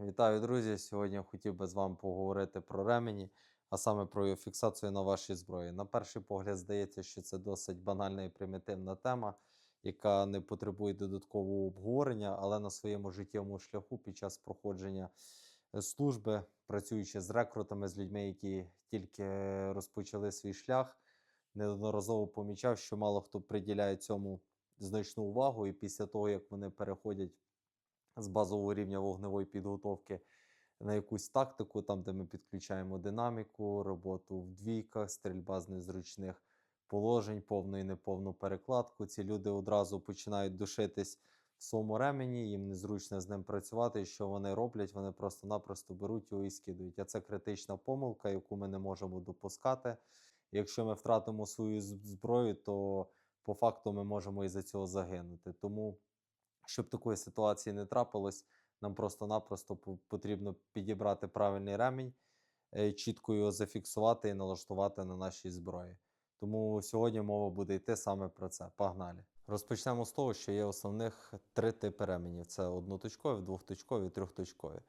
Вітаю, друзі! Сьогодні хотів би з вами поговорити про ремені, а саме про його фіксацію на вашій зброї. На перший погляд здається, що це досить банальна і примітивна тема, яка не потребує додаткового обговорення, але на своєму життєвому шляху під час проходження е, служби, працюючи з рекрутами, з людьми, які тільки розпочали свій шлях, неодноразово помічав, що мало хто приділяє цьому значну увагу, і після того, як вони переходять з базового рівня вогневої підготовки на якусь тактику, там, де ми підключаємо динаміку, роботу в двійках, стрільба з незручних положень, повну і неповну перекладку. Ці люди одразу починають душитись в своєму ремені, їм незручно з ним працювати. І що вони роблять? Вони просто-напросто беруть його і скидують. А це критична помилка, яку ми не можемо допускати. Якщо ми втратимо свою зброю, то по факту ми можемо із-за цього загинути. Тому щоб такої ситуації не трапилось, нам просто-напросто потрібно підібрати правильний ремінь, е, чітко його зафіксувати і налаштувати на нашій зброї. Тому сьогодні мова буде йти саме про це. Погнали. Розпочнемо з того, що є основних три типи ременів: це одноточкові, двохточкові, трьохточкові.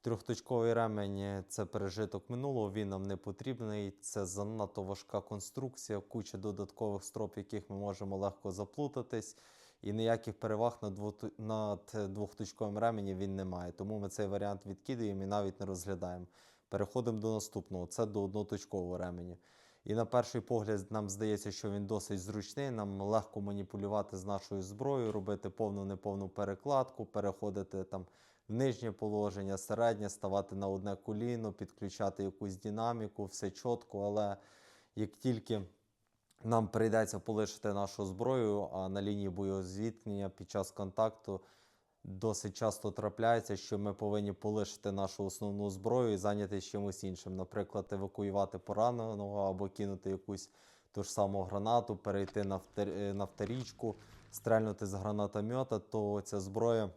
Трьохточковий ремень це пережиток минулого, він нам не потрібний. Це занадто важка конструкція, куча додаткових строп, яких ми можемо легко заплутатись і ніяких переваг над, двохточковим ременем він не має. Тому ми цей варіант відкидаємо і навіть не розглядаємо. Переходимо до наступного: це до одноточкового ременю. І на перший погляд нам здається, що він досить зручний. Нам легко маніпулювати з нашою зброєю, робити повну неповну перекладку, переходити там в нижнє положення, середнє, ставати на одне коліно, підключати якусь динаміку, все чітко. Але як тільки нам прийдеться полишити нашу зброю, а на лінії бойового зіткнення під час контакту досить часто трапляється, що ми повинні полишити нашу основну зброю і зайнятися чимось іншим. Наприклад, евакуювати пораненого або кинути якусь ту ж саму гранату, перейти на, е, вторічку, стрельнути з гранатомета, то ця зброя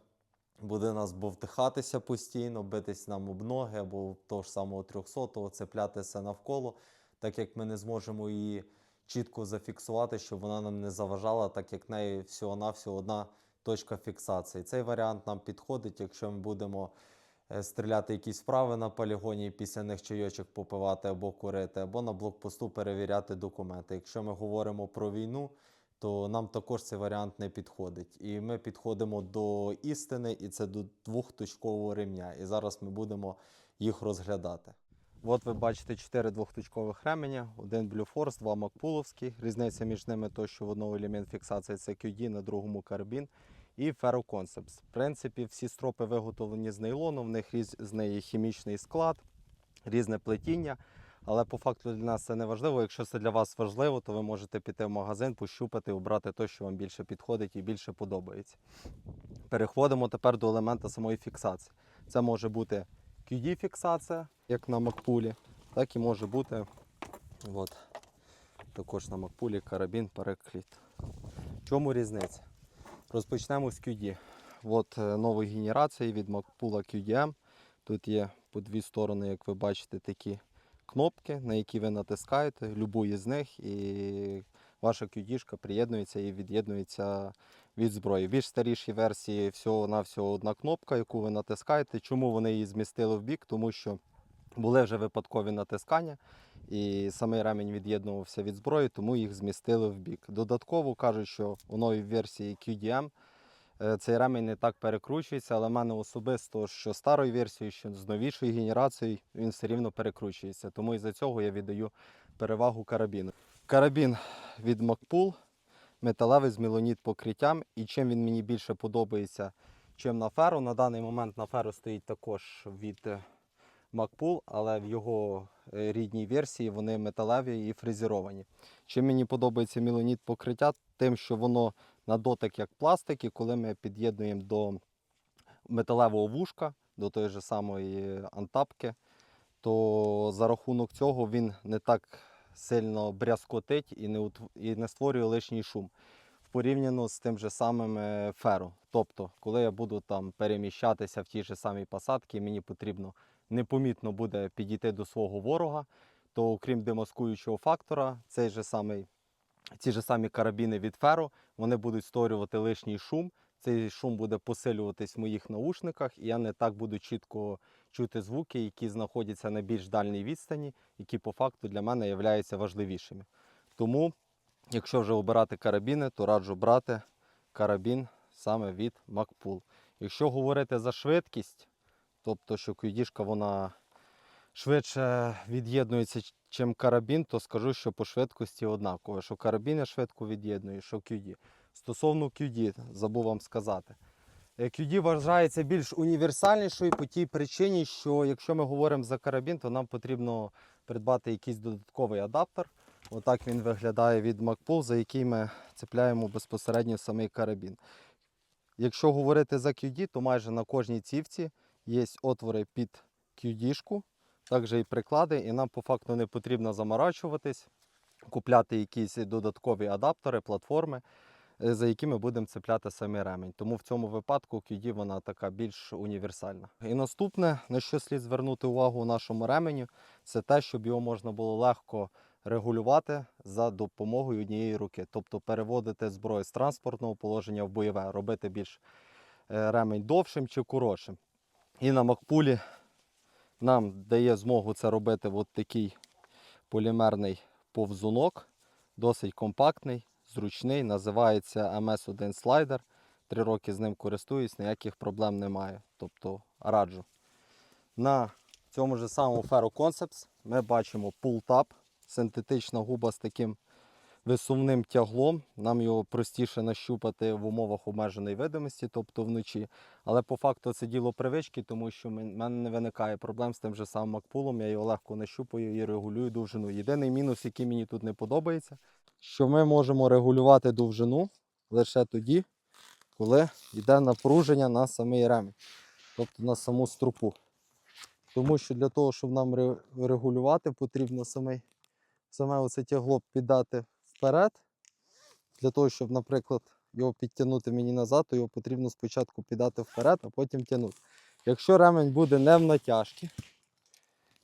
буде нас бовтихатися постійно, битись нам об ноги або того ж самого 300-го, цеплятися навколо, так як ми не зможемо її чітко зафіксувати, щоб вона нам не заважала, так як неї всього-навсього одна точка фіксації. Цей варіант нам підходить, якщо ми будемо е, стріляти якісь вправи на полігоні і після них чайочок попивати або курити, або на блокпосту перевіряти документи. Якщо ми говоримо про війну, то нам також цей варіант не підходить. І ми підходимо до істини, і це до двохточкового ремня. І зараз ми будемо їх розглядати. От ви бачите чотири двохточкових ременя, один Force, два Макпуловські. Різниця між ними то, що в одному елемент фіксації це QD, на другому карабін і Ferro Concepts. В принципі, всі стропи виготовлені з нейлону, в них різний хімічний склад, різне плетіння. Але по факту для нас це не важливо. Якщо це для вас важливо, то ви можете піти в магазин, пощупати, обрати те, що вам більше підходить і більше подобається. Переходимо тепер до елемента самої фіксації. Це може бути QD-фіксація, як на Макпулі, так і може бути от, також на Макпулі карабін перекліт. В чому різниця? Розпочнемо з QD. От е, нової генерації від Макпула QDM. Тут є по дві сторони, як ви бачите, такі кнопки, на які ви натискаєте, любу з них, і ваша QD приєднується і від'єднується від зброї. Більш старішій версії всього-навсього одна кнопка, яку ви натискаєте. Чому вони її змістили в бік? Тому що були вже випадкові натискання, і самий ремінь від'єднувався від зброї, тому їх змістили в бік. Додатково кажуть, що у новій версії QDM е, цей ремінь не так перекручується, але в мене особисто, що старою версією, що з новішою генерацією, він все рівно перекручується. Тому із-за цього я віддаю перевагу карабіну. Карабін від Макпул, металевий з мелоніт покриттям. І чим він мені більше подобається, чим на феру. На даний момент на феру стоїть також від е, Макпул, але в його е, рідній версії вони металеві і фрезеровані. Чим мені подобається мілоніт покриття, тим, що воно на дотик як пластик, і коли ми під'єднуємо до металевого вушка, до тої ж самої антапки, то за рахунок цього він не так сильно брязкотить і не, і не створює лишній шум. Порівняно з тим же самим е, феро. Тобто, коли я буду там переміщатися в тій же самій посадці, мені потрібно непомітно буде підійти до свого ворога, то окрім демаскуючого фактора, цей же самий, ці ж самі карабіни від феро, вони будуть створювати лишній шум, цей шум буде посилюватись в моїх наушниках, і я не так буду чітко чути звуки, які знаходяться на більш дальній відстані, які по факту для мене являються важливішими. Тому, якщо вже обирати карабіни, то раджу брати карабін саме від Макпул. Якщо говорити за швидкість, тобто що QD вона швидше від'єднується, чим карабін, то скажу, що по швидкості однаково, що карабін швидко від'єднує, що QD. Стосовно QD, забув вам сказати. Е, QD вважається більш універсальнішою по тій причині, що якщо ми говоримо за карабін, то нам потрібно придбати якийсь додатковий адаптер. Отак він виглядає від Macpool, за який ми цепляємо безпосередньо самий карабін. Якщо говорити за QD, то майже на кожній цівці є отвори під QD-шку, також і приклади, і нам по факту не потрібно заморачуватись, купляти якісь додаткові адаптери, платформи, е, за якими будемо цепляти самий ремень. Тому в цьому випадку QD вона така більш універсальна. І наступне, на що слід звернути увагу у нашому ремені, це те, щоб його можна було легко регулювати за допомогою однієї руки, тобто переводити зброю з транспортного положення в бойове, робити більш е, ремень довшим чи коротшим. І на Макпулі нам дає змогу це робити от такий полімерний повзунок, досить компактний, зручний, називається MS1 слайдер. Три роки з ним користуюсь, ніяких проблем немає. Тобто раджу. На цьому ж самому Ferro Concepts ми бачимо pull tab, синтетична губа з таким висувним тяглом. Нам його простіше нащупати в умовах обмеженої видимості, тобто вночі. Але по факту це діло привички, тому що в мене не виникає проблем з тим же самим макпулом. Я його легко нащупаю і регулюю довжину. Єдиний мінус, який мені тут не подобається, що ми можемо регулювати довжину лише тоді, коли йде напруження на самий ремінь, тобто на саму струпу. Тому що для того, щоб нам регулювати, потрібно саме, саме оце тягло піддати вперед. Для того, щоб, наприклад, його підтягнути мені назад, то його потрібно спочатку піддати вперед, а потім тягнути. Якщо ремень буде не в натяжці,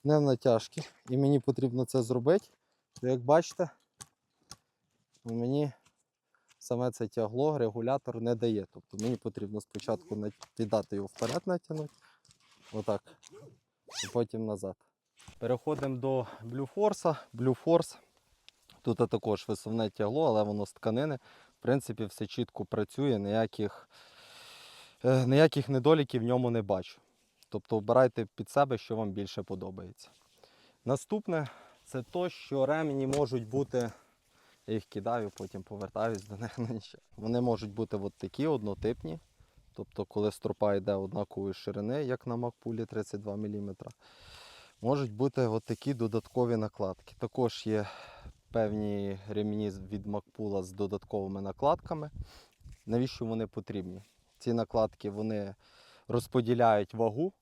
не в натяжці, і мені потрібно це зробити, то як бачите, мені саме це тягло, регулятор не дає. Тобто мені потрібно спочатку піддати його вперед натягнути, отак, і потім назад. Переходимо до Blue Force. Blue Force. Тут також висувне тягло, але воно з тканини. В принципі, все чітко працює, ніяких, е, ніяких недоліків в ньому не бачу. Тобто обирайте під себе, що вам більше подобається. Наступне це то, що ремені можуть бути. Я їх кидаю, потім повертаюсь до них. Ну, нічого. Вони можуть бути от такі однотипні. Тобто, коли стропа йде однакової ширини, як на Макпулі 32 мм, можуть бути от такі додаткові накладки. Також є певні ремені від Макпула з додатковими накладками. Навіщо вони потрібні? Ці накладки вони розподіляють вагу,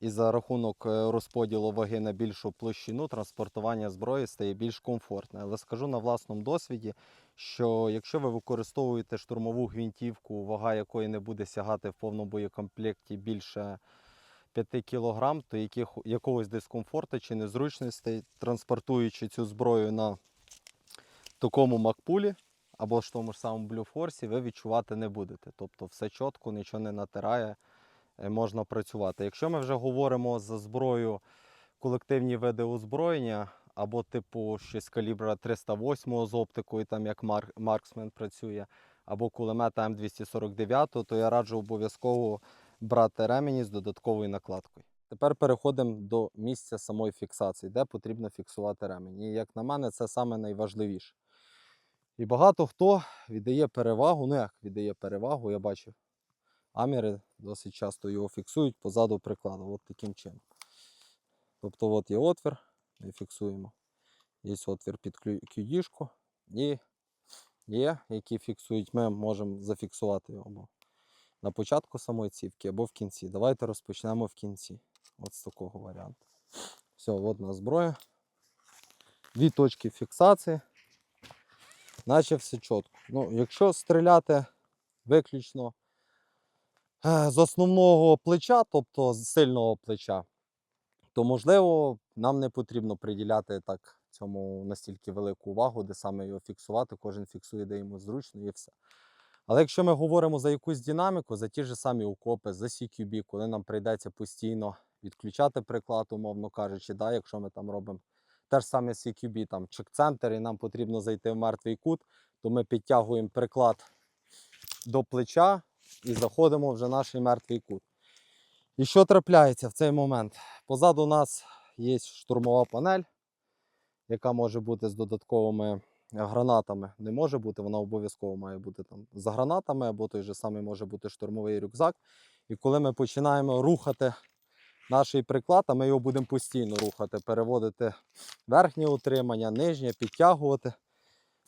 і за рахунок е, розподілу ваги на більшу площину транспортування зброї стає більш комфортне. Але скажу на власному досвіді, що якщо ви використовуєте штурмову гвинтівку, вага якої не буде сягати в повному боєкомплекті більше 5 кг, то яких, якогось дискомфорту чи незручностей, транспортуючи цю зброю на такому макпулі або ж тому ж самому Force, ви відчувати не будете. Тобто все чітко, нічого не натирає, можна працювати. Якщо ми вже говоримо за зброю колективні види озброєння, або типу щось калібра 308 з оптикою, там як Марксмен працює, або кулемета М249, то я раджу обов'язково брати ремені з додатковою накладкою. Тепер переходимо до місця самої фіксації, де потрібно фіксувати ремені. І як на мене, це саме найважливіше. І багато хто віддає перевагу, ну як віддає перевагу, я бачу, аміри досить часто його фіксують позаду прикладу, от таким чином. Тобто от є отвір, ми фіксуємо. Є отвір під QD-шку і є, які фіксують, ми можемо зафіксувати його на початку самої цівки, або в кінці. Давайте розпочнемо в кінці. От з такого варіанту. Все, нас зброя. Дві точки фіксації. Наче все чітко. Ну, якщо стріляти виключно з основного плеча, тобто з сильного плеча, то можливо нам не потрібно приділяти так цьому настільки велику увагу, де саме його фіксувати. Кожен фіксує, де йому зручно і все. Але якщо ми говоримо за якусь динаміку, за ті ж самі окопи, за CQB, коли нам прийдеться постійно відключати приклад, умовно кажучи, да, якщо ми там робимо те ж саме CQB, там чек-центр, і нам потрібно зайти в мертвий кут, то ми підтягуємо приклад до плеча і заходимо вже в мертвий кут. І що трапляється в цей момент? Позаду нас є штурмова панель, яка може бути з додатковими гранатами. Не може бути, вона обов'язково має бути там з гранатами, або той же самий може бути штурмовий рюкзак. І коли ми починаємо рухати наш приклад, а ми його будемо постійно рухати, переводити верхнє утримання, нижнє, підтягувати.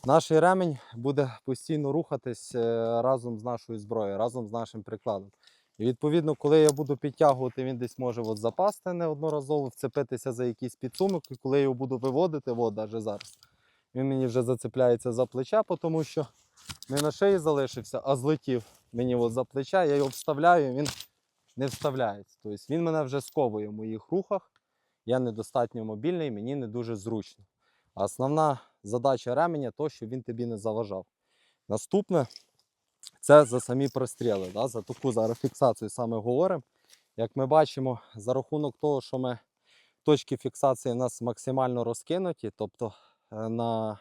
Наш ремень буде постійно рухатись е, разом з нашою зброєю, разом з нашим прикладом. І відповідно, коли я буду підтягувати, він десь може от запасти неодноразово, вцепитися за якийсь підсумок, і коли я його буду виводити, от навіть зараз, він мені вже зацепляється за плече, тому що не на шиї залишився, а злетів мені от за плече, я його вставляю, він не вставляється. Тобто він мене вже сковує в моїх рухах. Я недостатньо мобільний, мені не дуже зручно. Основна задача ременя то, щоб він тобі не заважав. Наступне це за самі простріли. Да? За таку зараз фіксацію саме говоримо. Як ми бачимо, за рахунок того, що ми точки фіксації у нас максимально розкинуті, тобто е, на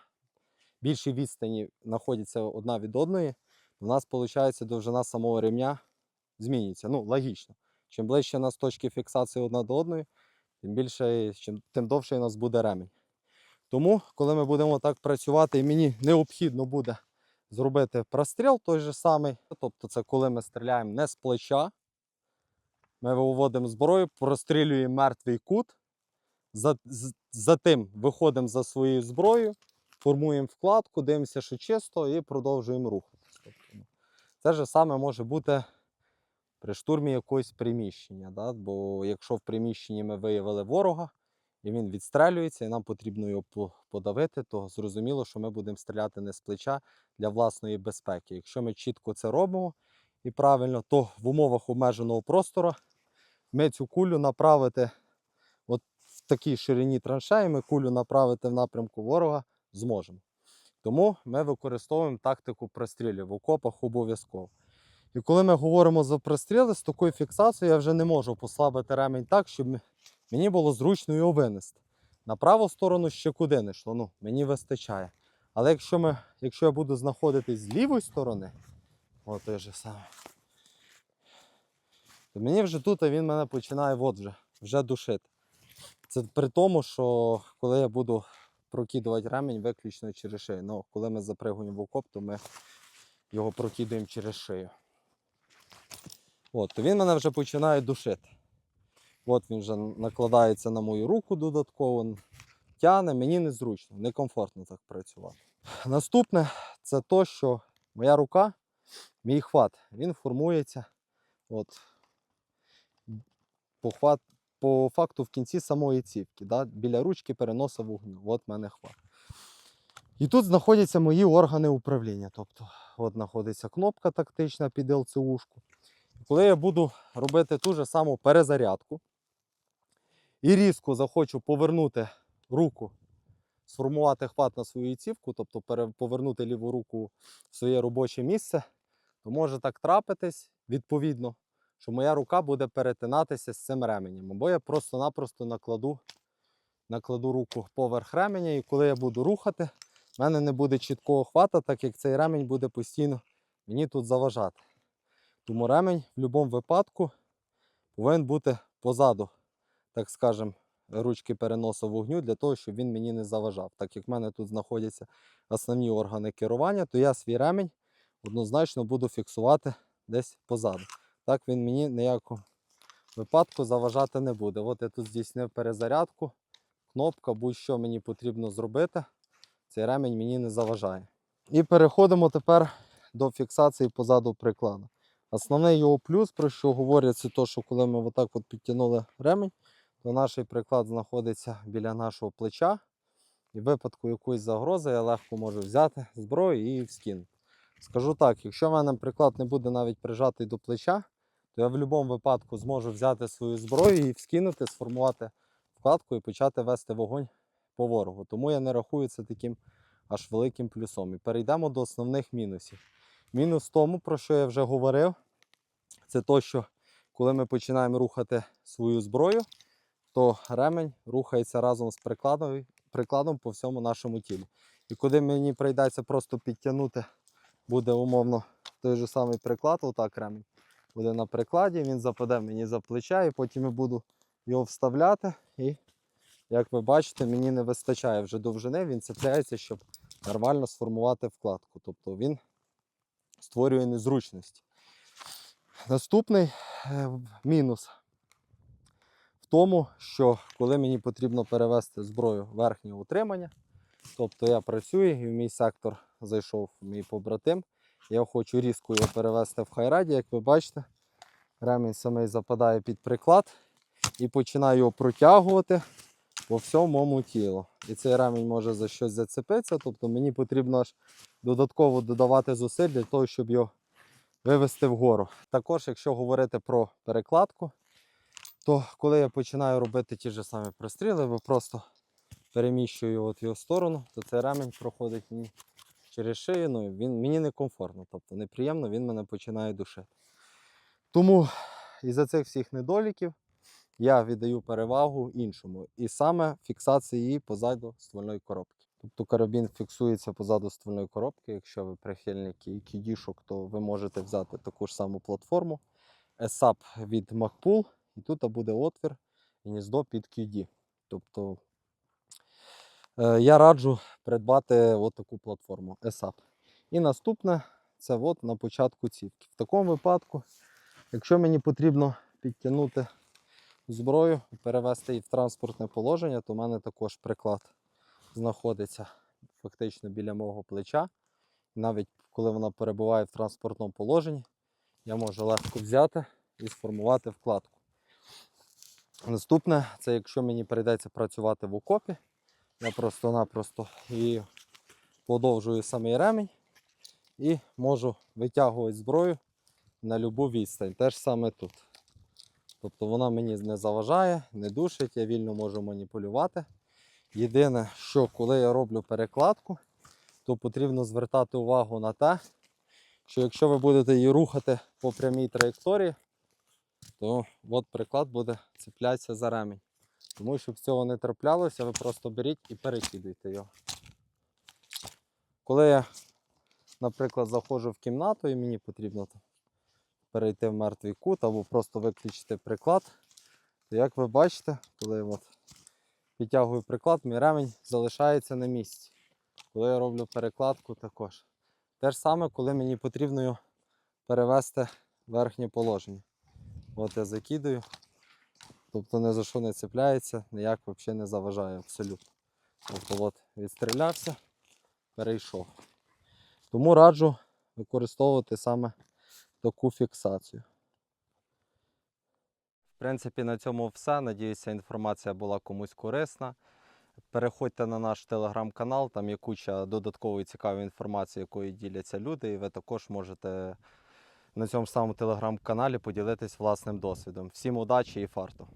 більшій відстані знаходяться одна від одної, у нас виходить довжина самого ремня змінюється. Ну, логічно. Чим ближче у нас точки фіксації одна до одної, тим більше, чим, тим довше у нас буде ремінь. Тому, коли ми будемо так працювати, і мені необхідно буде зробити простріл той же самий. Тобто, це коли ми стріляємо не з плеча, ми виводимо зброю, прострілюємо мертвий кут, за, затим виходимо за своєю зброєю, формуємо вкладку, дивимося, що чисто, і продовжуємо рухатися. Тобто, це ж саме може бути при штурмі якогось приміщення. Да? Бо якщо в приміщенні ми виявили ворога, і він відстрелюється, і нам потрібно його подавити, то зрозуміло, що ми будемо стріляти не з плеча для власної безпеки. Якщо ми чітко це робимо і правильно, то в умовах обмеженого простору ми цю кулю направити от в такій ширині траншеї, ми кулю направити в напрямку ворога зможемо. Тому ми використовуємо тактику прострілів в окопах обов'язково. І коли ми говоримо за простріли, з такою фіксацією я вже не можу послабити ремень так, щоб мені було зручно його винести. На праву сторону ще куди не йшло, ну, мені вистачає. Але якщо, ми, якщо я буду знаходитись з лівої сторони, от той же саме, то мені вже тут він мене починає от вже, вже душити. Це при тому, що коли я буду прокидувати ремень виключно через шию. Ну, коли ми запригуємо в окоп, то ми його прокидуємо через шию. От, то він мене вже починає душити. От він вже накладається на мою руку додатково, тяне, мені незручно, некомфортно так працювати. Наступне це то, що моя рука, мій хват, він формується от, по, хват, по факту в кінці самої цівки, да, біля ручки переноса вогню. От мене хват. І тут знаходяться мої органи управління. Тобто, от знаходиться кнопка тактична під ЛЦУшку. Коли я буду робити ту ж саму перезарядку і різко захочу повернути руку, сформувати хват на свою цівку, тобто повернути ліву руку в своє робоче місце, то може так трапитись відповідно, що моя рука буде перетинатися з цим ременем. Або я просто-напросто накладу, накладу руку поверх ременя, і коли я буду рухати, в мене не буде чіткого хвата, так як цей ремень буде постійно мені тут заважати. Тому ремень в будь-якому випадку повинен бути позаду, так скажем, ручки переносу вогню для того, щоб він мені не заважав. Так як в мене тут знаходяться основні органи керування, то я свій ремень однозначно буду фіксувати десь позаду. Так він мені ніякого випадку заважати не буде. От я тут здійснив перезарядку, кнопка, будь-що мені потрібно зробити. Цей ремень мені не заважає. І переходимо тепер до фіксації позаду приклада. Основний його плюс, про що говорять, це те, що коли ми отак от підтягнули ремень, то наш приклад знаходиться біля нашого плеча. І в випадку якоїсь загрози я легко можу взяти зброю і вскинути. Скажу так, якщо в мене приклад не буде навіть прижатий до плеча, то я в будь-якому випадку зможу взяти свою зброю і вскинути, сформувати вкладку і почати вести вогонь по ворогу. Тому я не рахую це таким аж великим плюсом. І перейдемо до основних мінусів. Мінус тому, про що я вже говорив, це то, що коли ми починаємо рухати свою зброю, то ремень рухається разом з прикладом, прикладом по всьому нашому тілу. І коли мені прийдеться просто підтягнути, буде умовно той же самий приклад, отак ремень буде на прикладі, він западе мені за плече, і потім я буду його вставляти. І, як ви бачите, мені не вистачає вже довжини, він цепляється, щоб нормально сформувати вкладку. Тобто він створює незручності. Наступний е, мінус в тому, що коли мені потрібно перевести зброю в верхнє утримання, тобто я працюю і в мій сектор зайшов мій побратим, я хочу різко його перевести в хайраді, як ви бачите, ремінь самий западає під приклад і починаю його протягувати по всьому тілу. І цей ремінь може за щось зацепитися, тобто мені потрібно аж додатково додавати зусиль для того, щоб його вивести вгору. Також, якщо говорити про перекладку, то коли я починаю робити ті ж самі пристріли, ви просто переміщую в його сторону, то цей ремень проходить мені через шию, ну, він мені некомфортно, тобто неприємно, він мене починає душити. Тому із-за цих всіх недоліків я віддаю перевагу іншому, і саме фіксації її позаду ствольної коробки. Тобто карабін фіксується позаду ствольної коробки. Якщо ви прихильники кідішок, то ви можете взяти таку ж саму платформу ESAP від MacPool, і тут буде отвір гніздо під QD. Тобто е, я раджу придбати таку платформу ESAP. І наступне це от на початку цівки. В такому випадку, якщо мені потрібно підтягнути зброю, перевести її в транспортне положення, то в мене також приклад знаходиться фактично біля мого плеча. Навіть коли вона перебуває в транспортному положенні, я можу легко взяти і сформувати вкладку. Наступне, це якщо мені прийдеться працювати в окопі, я просто-напросто і подовжую самий ремінь і можу витягувати зброю на любу відстань. Те ж саме тут. Тобто вона мені не заважає, не душить, я вільно можу маніпулювати. Єдине, що коли я роблю перекладку, то потрібно звертати увагу на те, що якщо ви будете її рухати по прямій траєкторії, то от приклад буде цеплятися за ремінь. Тому щоб цього не траплялося, ви просто беріть і перекидуйте його. Коли я, наприклад, заходжу в кімнату і мені потрібно перейти в мертвий кут або просто виключити приклад, то як ви бачите, коли от підтягую приклад, мій ремень залишається на місці. Коли я роблю перекладку, також. Те ж саме, коли мені потрібно перевести верхнє положення. От я закидаю, тобто ні за що не цепляється, ніяк взагалі не заважає абсолютно. Тобто от відстрілявся, перейшов. Тому раджу використовувати саме таку фіксацію. В принципі, на цьому все. Надіюся, інформація була комусь корисна. Переходьте на наш телеграм-канал, там є куча додаткової цікавої інформації, якою діляться люди, і ви також можете на цьому самому телеграм-каналі поділитись власним досвідом. Всім удачі і фарту!